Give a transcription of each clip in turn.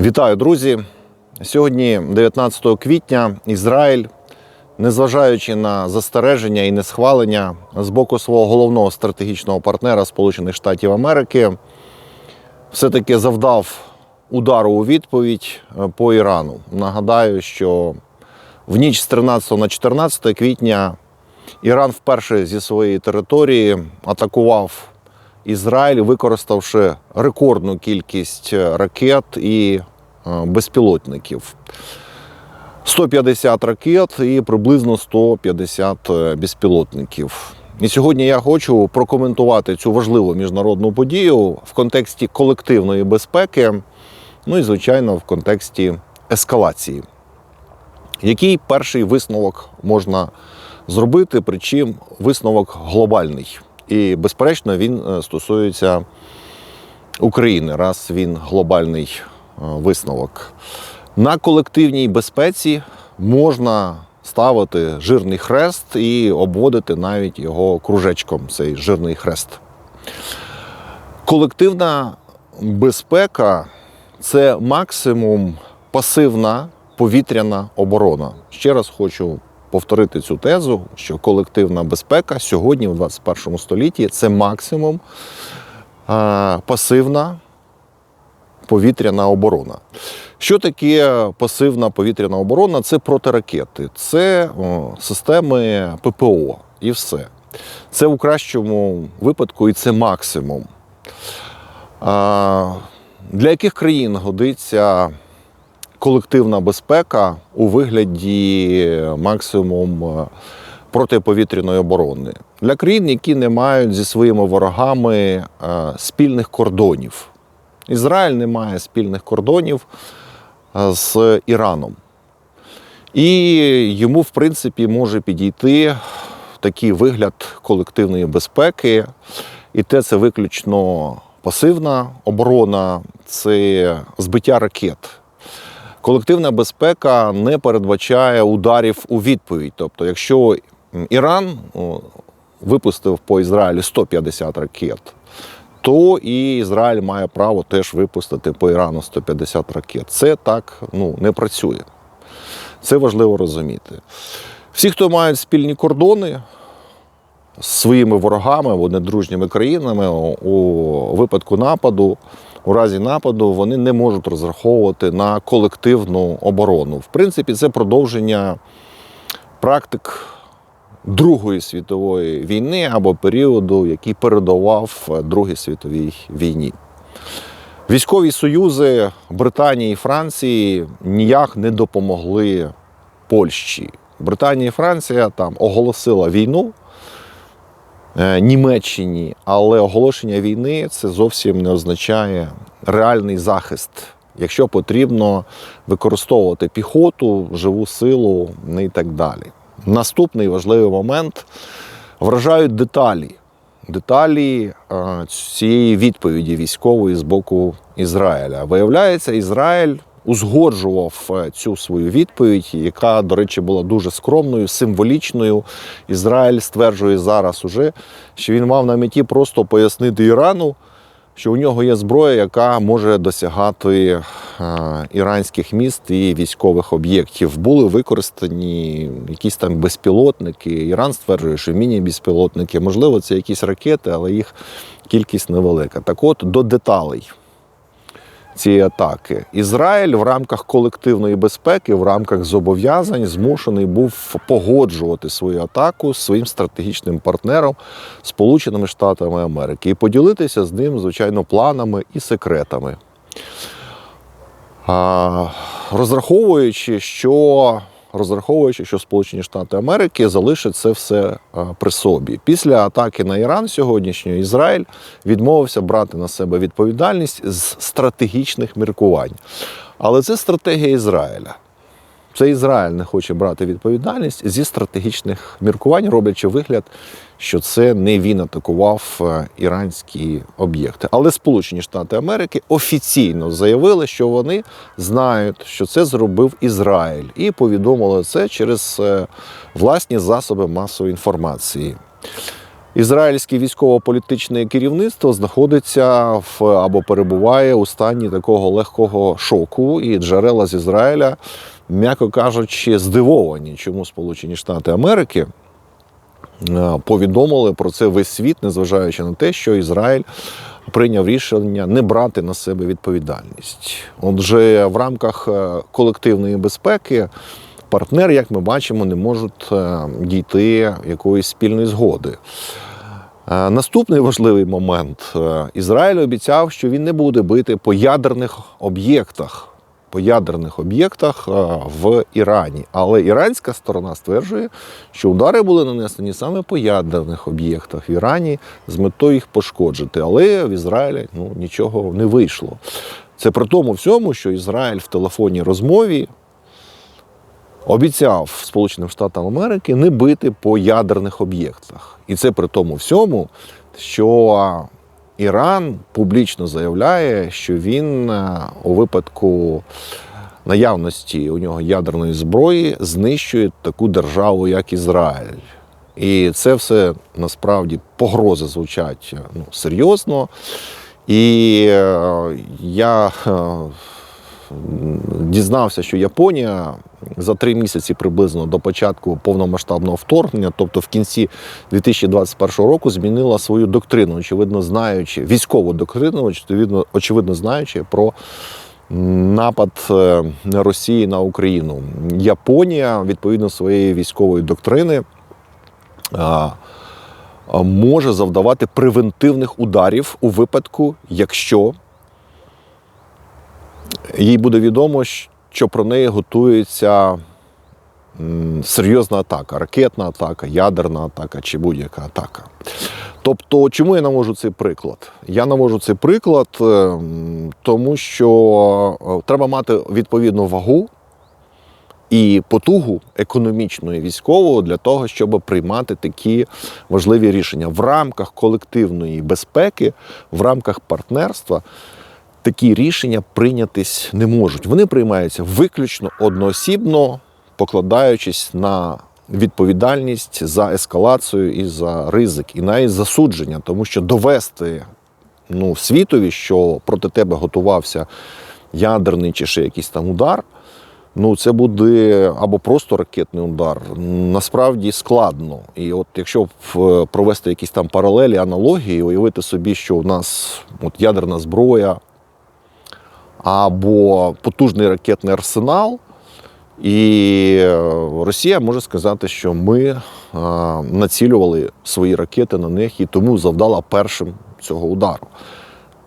Вітаю, друзі! Сьогодні, 19 квітня, Ізраїль, незважаючи на застереження і несхвалення з боку свого головного стратегічного партнера Сполучених Штатів Америки, все-таки завдав удару у відповідь е, по Ірану. Нагадаю, що в ніч з 13 на 14 квітня Іран вперше зі своєї території атакував Ізраїль, використавши рекордну кількість ракет і е, безпілотників. 150 ракет і приблизно 150 безпілотників. І сьогодні я хочу прокоментувати цю важливу міжнародну подію в контексті колективної безпеки, ну і, звичайно, в контексті ескалації. Який перший висновок можна зробити, причому висновок глобальний. І, безперечно, він е, стосується України, раз він глобальний е, висновок. На колективній безпеці можна ставити жирний хрест і обводити навіть його кружечком, цей жирний хрест. Колективна безпека це максимум пасивна повітряна оборона. Ще раз хочу повторити цю тезу, що колективна безпека сьогодні, в 21 столітті, це максимум пасивна повітряна оборона. Що таке пасивна повітряна оборона? Це протиракети, це системи ППО і все. Це у кращому випадку і це максимум. Для яких країн годиться колективна безпека у вигляді максимум е, протиповітряної оборони для країн, які не мають зі своїми ворогами е, спільних кордонів. Ізраїль не має спільних кордонів е, з Іраном. І йому, в принципі, може підійти такий вигляд колективної безпеки, і те це виключно пасивна оборона, це збиття ракет. Колективна безпека не передбачає ударів у відповідь. Тобто, якщо Іран випустив по Ізраїлю 150 ракет, то і Ізраїль має право теж випустити по Ірану 150 ракет. Це так ну, не працює. Це важливо розуміти. Всі, хто мають спільні кордони з своїми ворогами або недружніми країнами, у випадку нападу у разі нападу вони не можуть розраховувати на колективну оборону. В принципі, це продовження практик Другої світової війни або періоду, який передував Другій світовій війні. Військові союзи Британії і Франції ніяк не допомогли Польщі. Британія і Франція там оголосила війну. Е, Німеччині, але оголошення війни це зовсім не означає реальний захист. Якщо потрібно використовувати піхоту, живу силу ну і так далі. Наступний важливий момент вражають деталі. Деталі е, цієї відповіді військової з боку Ізраїля. Виявляється, Ізраїль узгоджував е, цю свою відповідь, яка, до речі, була дуже скромною, символічною. Ізраїль стверджує зараз уже, що він мав на меті просто пояснити Ірану, що у нього є зброя, яка може досягати е, іранських міст і військових об'єктів. Були використані якісь там безпілотники. Іран стверджує, що міні-безпілотники, можливо, це якісь ракети, але їх кількість невелика. Так от до деталей цієї атаки. Ізраїль в рамках колективної безпеки, в рамках зобов'язань змушений був погоджувати свою атаку з своїм стратегічним партнером Сполученими Штатами Америки і поділитися з ним, звичайно, планами і секретами. Розраховуючи, що розраховуючи, що Сполучені Штати Америки залишать це все при собі. Після атаки на Іран сьогоднішнього Ізраїль відмовився брати на себе відповідальність з стратегічних міркувань. Але це стратегія Ізраїля. Це Ізраїль не хоче брати відповідальність зі стратегічних міркувань, роблячи вигляд, що це не він атакував е, іранські об'єкти. Але Сполучені Штати Америки офіційно заявили, що вони знають, що це зробив Ізраїль, і повідомили це через е, власні засоби масової інформації. ізраїльське військово-політичне керівництво знаходиться в або перебуває у стані такого легкого шоку, і джерела з Ізраїля, м'яко кажучи, здивовані, чому Сполучені Штати Америки е, повідомили про це весь світ, незважаючи на те, що Ізраїль прийняв рішення не брати на себе відповідальність. Отже, в рамках е, колективної безпеки партнери, як ми бачимо, не можуть е, дійти якоїсь спільної згоди. Наступний важливий момент: Ізраїль обіцяв, що він не буде бити по ядерних об'єктах. По ядерних об'єктах е, в Ірані. Але іранська сторона стверджує, що удари були нанесені саме по ядерних об'єктах в Ірані з метою їх пошкоджити. Але в Ізраїлі ну, нічого не вийшло. Це при тому всьому, що Ізраїль в телефонній розмові обіцяв Сполученим Штатам Америки не бити по ядерних об'єктах. І це при тому всьому, що Іран публічно заявляє, що він е, у випадку наявності у нього ядерної зброї знищує таку державу, як Ізраїль. І це все насправді погрози звучать ну, серйозно. І е, я е, дізнався, що Японія за три місяці приблизно до початку повномасштабного вторгнення, тобто в кінці 2021 року, змінила свою доктрину, очевидно, знаючи військову доктрину, очевидно, очевидно знаючи про напад е, Росії на Україну. Японія, відповідно своєї військової доктрини, може завдавати превентивних ударів у випадку, якщо їй буде відомо, що про неї готується серйозна атака, ракетна атака, ядерна атака чи будь-яка атака. Тобто, чому я навожу цей приклад? Я навожу цей приклад, е, тому що е, треба мати відповідну вагу і потугу економічну і військову для того, щоб приймати такі важливі рішення в рамках колективної безпеки, в рамках партнерства. Такі рішення прийнятись не можуть. Вони приймаються виключно одноосібно, покладаючись на відповідальність за ескалацію і за ризик, і навіть засудження, тому що довести ну, світові, що проти тебе готувався ядерний чи ще якийсь там удар. Ну, це буде або просто ракетний удар. Насправді складно. І от якщо провести якісь там паралелі, аналогії, уявити собі, що у нас от ядерна зброя або потужний ракетний арсенал, і Росія може сказати, що ми е, націлювали свої ракети на них і тому завдала першим цього удару.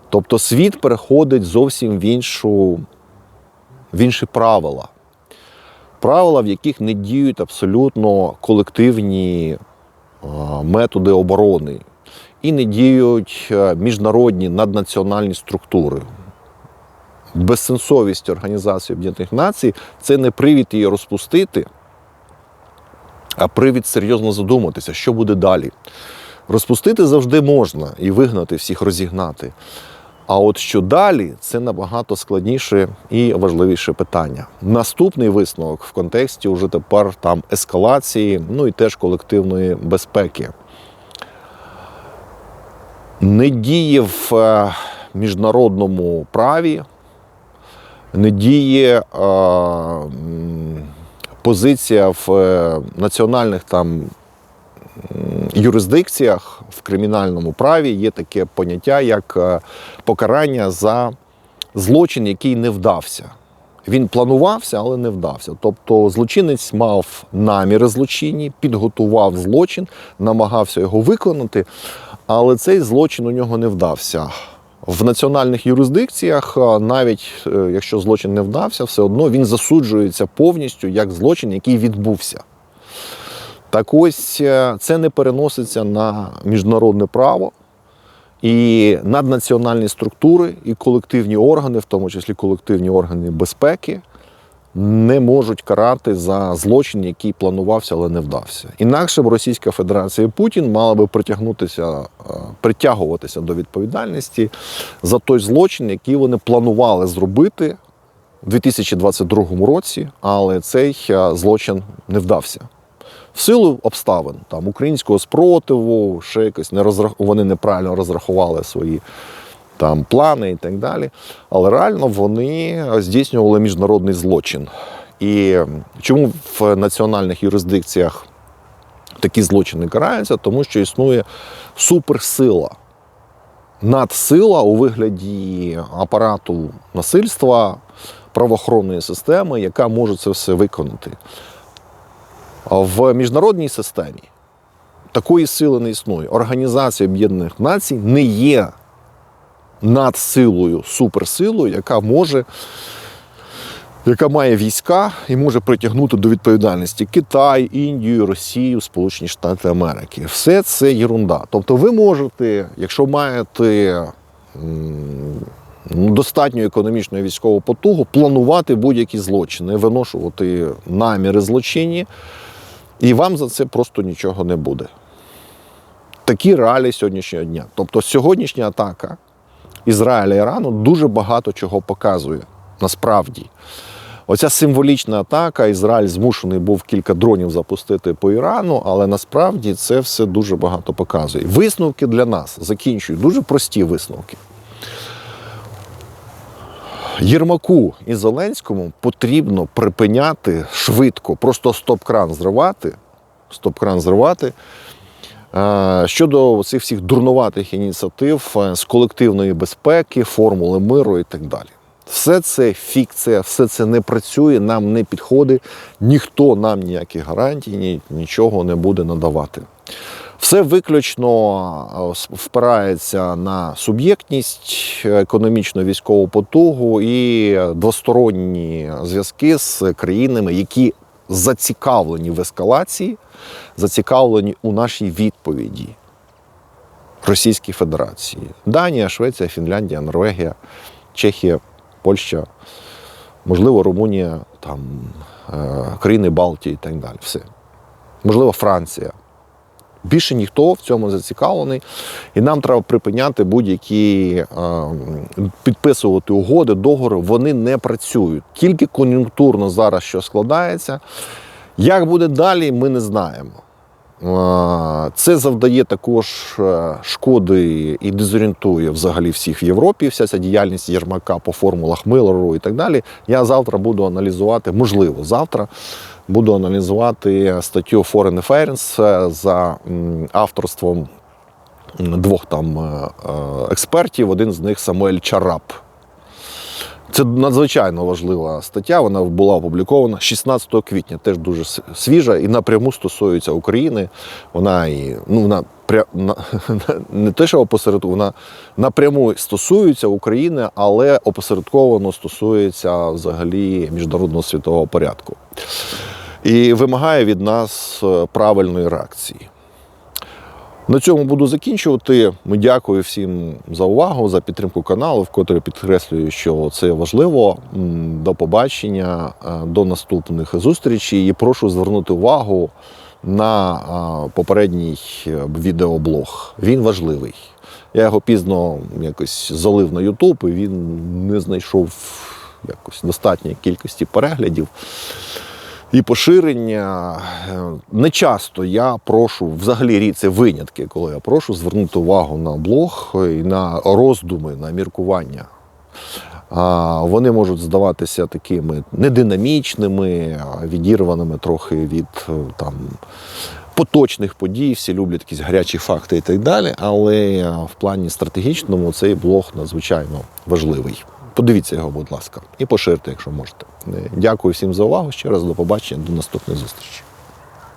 Тобто світ переходить зовсім в іншу, в інші правила. Правила, в яких не діють абсолютно колективні е, методи оборони і не діють е, міжнародні наднаціональні структури. Безсенсовість Організації Об'єднаних Націй це не привід її розпустити, а привід серйозно задуматися, що буде далі. Розпустити завжди можна і вигнати всіх розігнати. А от що далі, це набагато складніше і важливіше питання. Наступний висновок в контексті уже тепер там ескалації, ну і теж колективної безпеки. Не діє в е, міжнародному праві, не діє е, позиція в е, національних там юрисдикціях в кримінальному праві є таке поняття, як е, покарання за злочин, який не вдався. Він планувався, але не вдався. Тобто злочинець мав наміри злочинні, підготував злочин, намагався його виконати, але цей злочин у нього не вдався. В національних юрисдикціях, навіть е, якщо злочин не вдався, все одно він засуджується повністю як злочин, який відбувся. Так ось е, це не переноситься на міжнародне право. І наднаціональні структури і колективні органи, в тому числі колективні органи безпеки, не можуть карати за злочин, який планувався, але не вдався. Інакше б Російська Федерація і Путін мала би притягнутися, е, притягуватися до відповідальності за той злочин, який вони планували зробити у 2022 році, але цей е, злочин не вдався. В силу обставин там українського спротиву, ще якось не розрах... вони неправильно розрахували свої там плани і так далі. Але реально вони здійснювали міжнародний злочин. І чому в національних юрисдикціях такі злочини караються? Тому що існує суперсила, надсила у вигляді апарату насильства, правоохоронної системи, яка може це все виконати. В міжнародній системі такої сили не існує. Організація Об'єднаних Націй не є надсилою, суперсилою, яка може, яка має війська і може притягнути до відповідальності Китай, Індію, Росію, Сполучені Штати Америки. Все це єрунда. Тобто, ви можете, якщо маєте достатньо економічну військову потугу, планувати будь-які злочини, виношувати наміри злочинні, і вам за це просто нічого не буде. Такі реалії сьогоднішнього дня. Тобто сьогоднішня атака Ізраїля Ірану дуже багато чого показує насправді. Оця символічна атака, Ізраїль змушений був кілька дронів запустити по Ірану, але насправді це все дуже багато показує. Висновки для нас закінчую, дуже прості висновки. Єрмаку і Зеленському потрібно припиняти швидко, просто стоп-кран зривати, стоп-кран зривати. Е, Щодо цих всіх дурнуватих ініціатив е, з колективної безпеки, формули миру і так далі. Все це фікція, все це не працює, нам не підходить, ніхто нам ніяких гарантій, ні, нічого не буде надавати. Все виключно е, впирається на суб'єктність, економічну військову потугу і двосторонні зв'язки з країнами, які зацікавлені в ескалації, зацікавлені у нашій відповіді Російській Федерації. Данія, Швеція, Фінляндія, Норвегія, Чехія, Польща, можливо, Румунія, там, е, країни Балтії і так далі. Все. Можливо, Франція. Більше ніхто в цьому зацікавлений, і нам треба припиняти будь-які е, підписувати угоди, договори. Вони не працюють. Тільки кон'юнктурно зараз що складається. Як буде далі, ми не знаємо. Е, Це завдає також е, шкоди і дезорієнтує взагалі всіх в Європі. Вся ця діяльність Єрмака по формулах Миллеру і так далі. Я завтра буду аналізувати, можливо, завтра буду аналізувати статтю Foreign Affairs е, за авторством двох там е, е, експертів. Один з них Самуель Чарап. Це надзвичайно важлива стаття. Вона була опублікована 16 квітня, теж дуже свіжа і напряму стосується України. Вона і ну вона пря, не те, що опосередковано, вона напряму стосується України, але опосередковано стосується взагалі міжнародного світового порядку. І вимагає від нас е, правильної реакції. На цьому буду закінчувати. Ми дякую всім за увагу, за підтримку каналу, вкотре підкреслюю, що це важливо. До побачення, е, до наступних зустрічей. І прошу звернути увагу на е, попередній е, відеоблог. Він важливий. Я його пізно якось залив на Ютуб, і він не знайшов якось достатньої кількості переглядів і поширення. Е, Не часто я прошу, взагалі це винятки, коли я прошу звернути увагу на блог і на роздуми, на міркування. Вони можуть здаватися такими нединамічними, відірваними трохи від е, там. Поточних подій, всі люблять якісь гарячі факти і так далі. Але е, в плані стратегічному цей блог надзвичайно важливий. Подивіться його, будь ласка, і поширте, якщо можете. Е, Дякую всім за увагу. Ще раз до побачення, до наступних зустрічей.